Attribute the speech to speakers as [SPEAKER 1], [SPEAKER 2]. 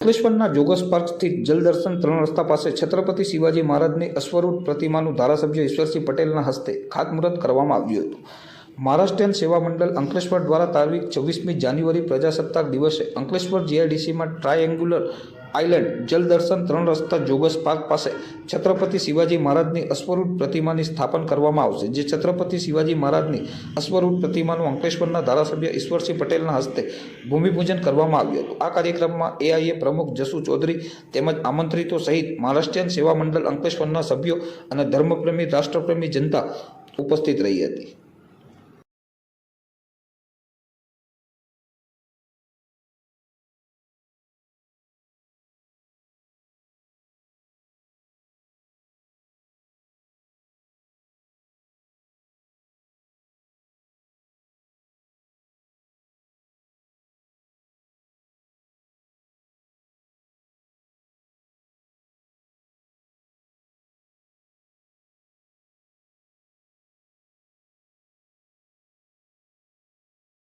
[SPEAKER 1] અંકલેશ્વરના joggers park સ્થિત જલદર્શન ત્રણ રસ્તા પાસે છત્રપતિ શિવાજી મહારાજની અશ્વરૂઢ પ્રતિમાનું ધારાસભ્ય ઈશ્વરસિંહ પટેલના હસ્તે ખાતમુહૂર્ત કરવામાં આવ્યું હતું. મહારાષ્ટ્રીયન સેવા મંડળ અંકલેશ્વર દ્વારા તારીખ છવ્વીસમી જાન્યુઆરી પ્રજાસત્તાક દિવસે અંકલેશ્વર જીઆઈડીસીમાં ટ્રાયેન્ગ્યુલર આઇલેન્ડ જલદર્શન ત્રણ રસ્તા જોગસ પાર્ક પાસે છત્રપતિ શિવાજી મહારાજની અશ્વરૂઢ પ્રતિમાની સ્થાપન કરવામાં આવશે. જે છત્રપતિ શિવાજી મહારાજની અશ્વરૂઢ પ્રતિમાનું અંકલેશ્વરના ધારાસભ્ય ઈશ્વરસિંહ પટેલના હસ્તે ભૂમિપૂજન કરવામાં આવ્યું હતું. આ કાર્યક્રમમાં એઆઈએ પ્રમુખ જસુ ચૌધરી તેમજ આમંત્રિતો સહિત મહારાષ્ટ્રીયન સેવા મંડળ અંકલેશ્વરના સભ્યો અને ધર્મપ્રેમી, રાષ્ટ્રપ્રેમી જનતા ઉપસ્થિત રહી હતી.